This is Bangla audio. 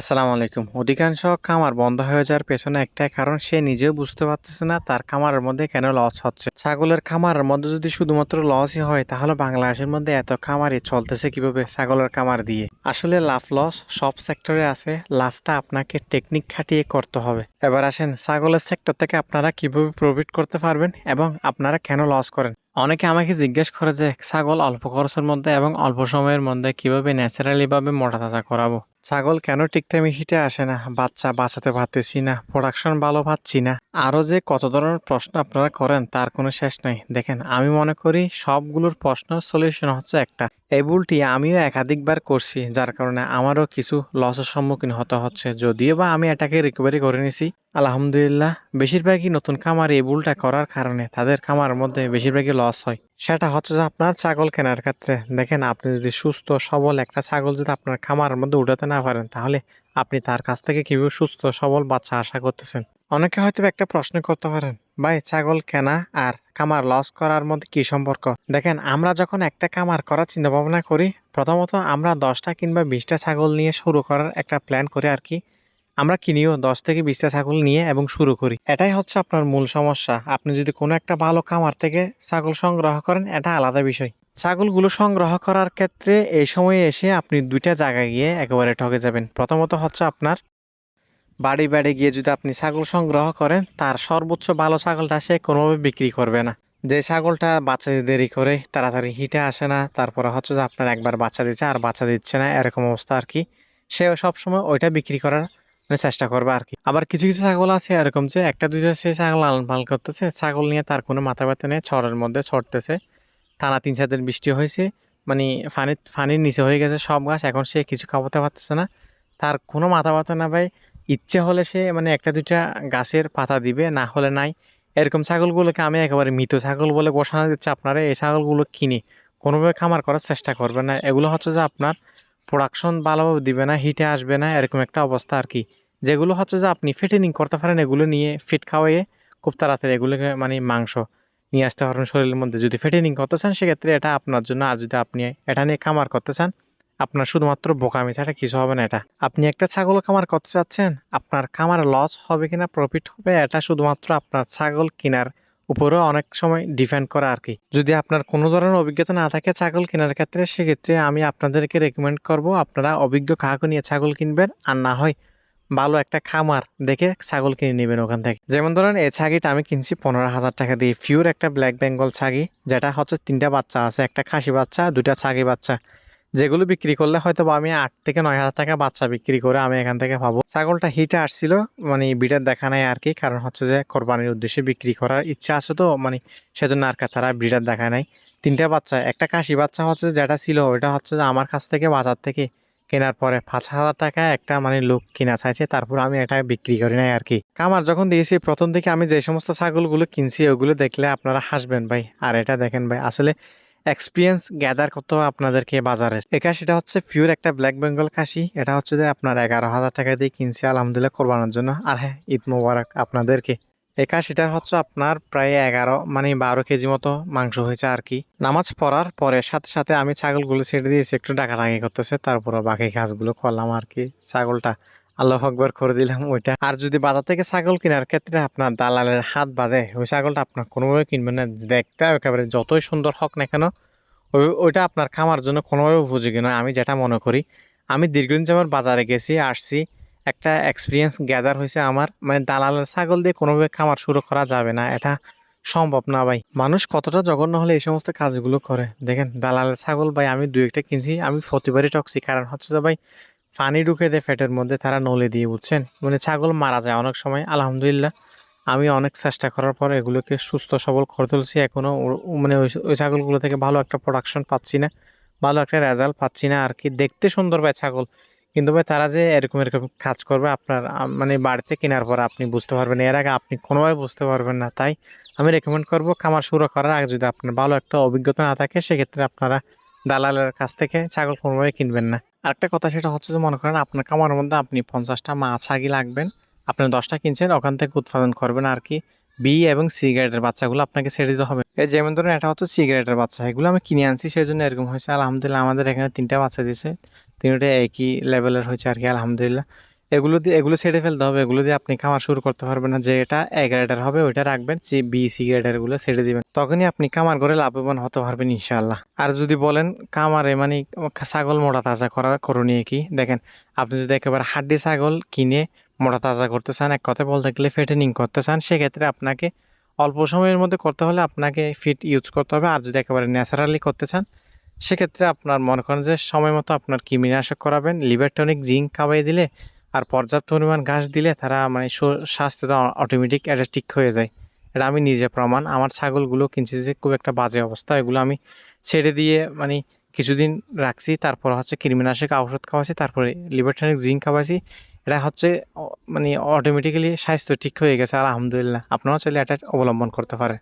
আসসালামু আলাইকুম। অধিকাংশ খামার বন্ধ হয়ে যাওয়ার পেছনে একটাই কারণ, সে নিজেও বুঝতে পারতেছে না তার খামারের মধ্যে কেন লস হচ্ছে। ছাগলের খামারের মধ্যে যদি শুধুমাত্র লসই হয়, তাহলে বাংলাদেশের মধ্যে এত খামারই চলতেছে কীভাবে ছাগলের খামার দিয়ে? আসলে লাভ লস সব সেক্টরে আছে, লাভটা আপনাকে টেকনিক খাটিয়ে করতে হবে। এবার আসেন, ছাগলের সেক্টর থেকে আপনারা কীভাবে প্রফিট করতে পারবেন এবং আপনারা কেন লস করেন? অনেকে আমাকে জিজ্ঞেস করে যে, ছাগল অল্প খরচের মধ্যে এবং অল্প সময়ের মধ্যে কীভাবে ন্যাচারালিভাবে মোটা তাজা করাবো? ছাগল কেন ঠিক টাইমে হিটে আসে না? বাচ্চা বাঁচাতে পারতেছি না প্রোডাকশন ভালো পাচ্ছি না। আরও যে কত ধরনের প্রশ্ন আপনারা করেন তার কোনো শেষ নাই। দেখেন, আমি মনে করি সবগুলোর প্রশ্ন সলিউশন হচ্ছে একটা। এই ভুলটি আমিও একাধিকবার করছি, যার কারণে আমারও কিছু লসের সম্মুখীন হতে হচ্ছে। যদিও বা আমি এটাকে রিকভারি করে নিছি। আলহামদুলিল্লাহ, বেশিরভাগই নতুন খামার এই ভুলটা করার কারণে তাদের খামারের মধ্যে বেশিরভাগই লস হয়। সেটা হচ্ছে যে আপনার ছাগল কেনার ক্ষেত্রে। দেখেন, আপনি যদি সুস্থ, সবল একটা ছাগল যদি আপনার খামারের মধ্যে উঠাতে না পারেন, তাহলে আপনি তার কাছ থেকে কীভাবে সুস্থ, সবল বাচ্চা আশা করতেছেন? অনেকে হয়তো একটা প্রশ্ন করতে পারেন, ভাই, ছাগল কেনা আর খামার লস করার মধ্যে কি সম্পর্ক? দেখেন, আমরা যখন একটা খামার করার চিন্তা ভাবনা করি, প্রথমত আমরা দশটা কিংবা বিশটা ছাগল নিয়ে শুরু করার একটা প্ল্যান করি আর কি। আমরা কিনিও দশ থেকে বিশটা ছাগল নিয়ে এবং শুরু করি। এটাই হচ্ছে আপনার মূল সমস্যা। আপনি যদি কোনো একটা ভালো খামার থেকে ছাগল সংগ্রহ করেন, এটা আলাদা বিষয়। ছাগলগুলো সংগ্রহ করার ক্ষেত্রে এই সময়ে এসে আপনি দুইটা জায়গায় গিয়ে একেবারে ঠকে যাবেন। প্রথমত হচ্ছে আপনার বাড়ি বাড়ি গিয়ে যদি আপনি ছাগল সংগ্রহ করেন, তার সর্বোচ্চ ভালো ছাগলটা সে কোনোভাবে বিক্রি করবে না। যে ছাগলটা বাচ্চা দিতে দেরি করে, তাড়াতাড়ি হিটে আসে না, তারপরে হচ্ছে যে আপনার একবার বাচ্চা দিচ্ছে আর বাচ্চা দিচ্ছে না, এরকম অবস্থা আর কি। সে সবসময় ওইটা বিক্রি করার চেষ্টা করবে আর কি। আবার কিছু কিছু ছাগল আছে এরকম যে একটা দুইটা সে ছাগল লালন পালন করতেছে, ছাগল নিয়ে তার কোনো মাথা ব্যথা নেই ছড়ের মধ্যে ছড়তেছে। টানা তিন চার দিন বৃষ্টি হয়েছে মানে ফানির ফানির নিচে হয়ে গেছে সব গাছ এখন সে কিছু খাওয়াতে পারতেছে না। তার কোনো মাথা ব্যথা না ভাই, ইচ্ছে হলে সে মানে একটা দুইটা গাছের পাতা দিবে, না হলে নাই। এরকম ছাগলগুলোকে আমি একেবারে মৃত ছাগল বলে ঘোষণা দিচ্ছি, আপনারা এই ছাগলগুলো কিনে কোনোভাবে খামার করার চেষ্টা করবে না। এগুলো হচ্ছে যে আপনার প্রোডাকশন ভালোভাবে দিবে না হিটে আসবে না, এরকম একটা অবস্থা আর কি যেগুলো হচ্ছে যে আপনি ফিটিনিং করতে পারেন, এগুলো নিয়ে ফিট খাওয়াইয়ে খুব তাড়াতাড়ি এগুলোকে মানে মাংস নিয়ে আসতে পারবেন শরীরের মধ্যে। যদি ফিটিনিং করতে চান, সেক্ষেত্রে এটা আপনার জন্য, আর যদি আপনি এটা নিয়ে খামার করতে চান, আপনার শুধুমাত্র বোকামি ছাড়া কিছু হবে না এটা। আপনি একটা ছাগল খামার করতে চাচ্ছেন, আপনার খামার লস হবে কিনা প্রফিট হবে, এটা শুধুমাত্র আপনার ছাগল কেনার উপরেও অনেক সময় ডিপেন্ড করে আর কি। যদি আপনার কোনো ধরনের অভিজ্ঞতা না থাকে ছাগল কেনার ক্ষেত্রে, সেক্ষেত্রে আমি আপনাদেরকে রেকমেন্ড করব আপনারা অভিজ্ঞ কাহাকে নিয়ে ছাগল কিনবেন আর না হয় ভালো একটা খামার দেখে ছাগল কিনে নেবেন ওখান থেকে। যেমন ধরেন এই ছাগিটা আমি কিনছি পনেরো হাজার টাকা দিয়ে। ফিউর একটা ব্ল্যাক বেঙ্গল ছাগি, যেটা হচ্ছে তিনটা বাচ্চা আছে, একটা খাসি বাচ্চা দুটা ছাগি বাচ্চা। যেগুলো বিক্রি করলে হয়তো বা আমি আট থেকে নয় হাজার টাকা বাচ্চা বিক্রি করে আমি এখান থেকে পাবো। ছাগলটা হিটে আসছিল মানে বিটার দেখা নাই আর কি, কারণ হচ্ছে যে কোরবানির উদ্দেশ্যে বিক্রি করার ইচ্ছা আছে তো মানে সেজন্য আর তারা ব্রিডার দেখা নাই। তিনটা বাচ্চা, একটা কাশি বাচ্চা হচ্ছে যেটা ছিল, ওইটা হচ্ছে যে আমার কাছ থেকে বাজার থেকে কেনার পরে পাঁচ হাজার টাকা একটা মানে লোক কিনা চাইছে, তারপর আমি এটা বিক্রি করি নাই আর কি। কামার যখন দিয়েছি, প্রথম থেকে আমি যে সমস্ত ছাগলগুলো কিনছি, ওগুলো দেখলে আপনারা হাসবেন ভাই, আর এটা দেখেন ভাই, আসলে এক্সপিরিয়েন্স গ্যাদার করতে হবে আপনাদেরকে বাজারের। এই কাশিটা হচ্ছে পিওর একটা ব্ল্যাক বেঙ্গল কাশি এটা হচ্ছে যে আপনার এগারো হাজার টাকা দিয়ে কিনছি, আলহামদুলিল্লাহ কোরবানোর জন্য। আর হ্যাঁ ঈদ মোবারক আপনাদেরকে। এই কাশিটা হচ্ছে আপনার প্রায় এগারো মানে বারো কেজি মতো মাংস হয়েছে আর কি। নামাজ পড়ার পরে সাথে সাথে আমি ছাগলগুলো ছেড়ে দিয়েছি, একটু ডাকাডাকি করতেছে। তারপরে বাকি কাজগুলো করলাম আর কি ছাগলটা। আল্লাহ আকবর করে দিলাম ওইটা। আর যদি বাজার থেকে ছাগল কেনার ক্ষেত্রে আপনার দালালের হাত বাজে, ওই ছাগলটা আপনার কোনোভাবে কিনবেন না, দেখতে একেবারে যতই সুন্দর হোক না কেন, ওই, ওইটা আপনার খামার জন্য কোনোভাবে উপযোগী নয়। আমি যেটা মনে করি, আমি দীর্ঘদিন যেমন বাজারে গেছি, আসছি, একটা এক্সপিরিয়েন্স গ্যাদার হয়েছে আমার মানে দালালের ছাগল দিয়ে কোনোভাবে খামার শুরু করা যাবে না, এটা সম্ভব না ভাই। মানুষ কতটা জঘন্য হলে এই সমস্ত কাজগুলো করে। দেখেন, দালালের ছাগল ভাই, আমি দু একটা কিনছি, আমি প্রতিবারই টকছি কারণ হচ্ছে যে ভাই পানি ঢুকে দেয় ফ্যাটের মধ্যে, তারা নলে দিয়ে, বুঝছেন? মানে ছাগল মারা যায় অনেক সময়, আলহামদুলিল্লাহ। আমি অনেক চেষ্টা করার পর এগুলোকে সুস্থ, সবল করে তুলছি। এখনও মানে ওই ছাগলগুলো থেকে ভালো একটা প্রোডাকশন পাচ্ছি না, ভালো একটা রেজাল্ট পাচ্ছি না আর কি। দেখতে সুন্দর ভাই ছাগল, কিন্তু ভাই তারা যে এরকম এরকম কাজ করবে আপনার মানে বাড়িতে কেনার পর আপনি বুঝতে পারবেন এর আগে আপনি কোনোভাবে বুঝতে পারবেন না, তাই আমি রেকমেন্ড করব খামার শুরু করার আগে যদি আপনার ভালো একটা অভিজ্ঞতা না থাকে, সেক্ষেত্রে আপনারা দালালের কাছ থেকে ছাগল কোনোভাবে কিনবেন না। আরেকটা কথা সেটা হচ্ছে যে, মনে করেন আপনার কামার মধ্যে আপনি পঞ্চাশটা মাছ আগে লাগবেন, আপনি দশটা কিনছেন, ওখান থেকে উৎপাদন করবেন আর কি। বি এবং সিগারেটের বাচ্চাগুলো আপনাকে ছেড়ে দিতে হবে। এই যেমন ধরুন এটা হচ্ছে সিগারেটের বাচ্চা, এগুলো আমি কিনে আনছি সেই জন্য এরকম হয়েছে। আলহামদুলিল্লাহ আমাদের এখানে তিনটা বাচ্চা দিয়েছে, তিনটা একই লেভেলের হয়েছে আর কি, আলহামদুলিল্লাহ। এগুলো দিয়ে, এগুলো ছেড়ে ফেলতে হবে, এগুলো দিয়ে আপনি খামার শুরু করতে পারবেন না যে এটা এগারোটার হবে, ওইটা রাখবেন, যে বি সিগারেটেরগুলো ছেড়ে দিবেন। তখনই আপনি কামার করে লাভবান হতে পারবেন ইনশাআল্লাহ। আর যদি বলেন কামারে মানে ছাগল মোটা তাজা করার করণীয় কি? দেখেন, আপনি যদি একেবারে হাড্ডি ছাগল কিনে মোটা তাজা করতে চান, এক কথায় বলতে গেলে ফেটেনিং করতে চান, সেক্ষেত্রে আপনাকে অল্প সময়ের মধ্যে করতে হলে আপনাকে ফিট ইউজ করতে হবে। আর যদি একেবারে ন্যাচারালি করতে চান, সেক্ষেত্রে আপনার মনে করেন যে সময় মতো আপনার কৃমিনাশক করাবেন লিভার টনিক জিঙ্ক খাওয়াই দিলে আর পর্যাপ্ত পরিমাণ ঘাস দিলে তারা মানে স্বাস্থ্যটা অটোমেটিক এটা ঠিক হয়ে যায়। এটা আমি নিজে প্রমাণ, আমার ছাগলগুলো কিনছি যে খুব একটা বাজে অবস্থা, এগুলো আমি ছেড়ে দিয়ে মানে কিছুদিন রাখছি, তারপর হচ্ছে কৃমিনাশক ঔষধ খাওয়াছি তারপরে লিভার টনিক জিঙ্ক খাওয়াছি এটা হচ্ছে মানে অটোমেটিক্যালি স্বাস্থ্য ঠিক হয়ে গেছে, আলহামদুলিল্লাহ। আপনারাও চাইলে এটা অবলম্বন করতে পারেন।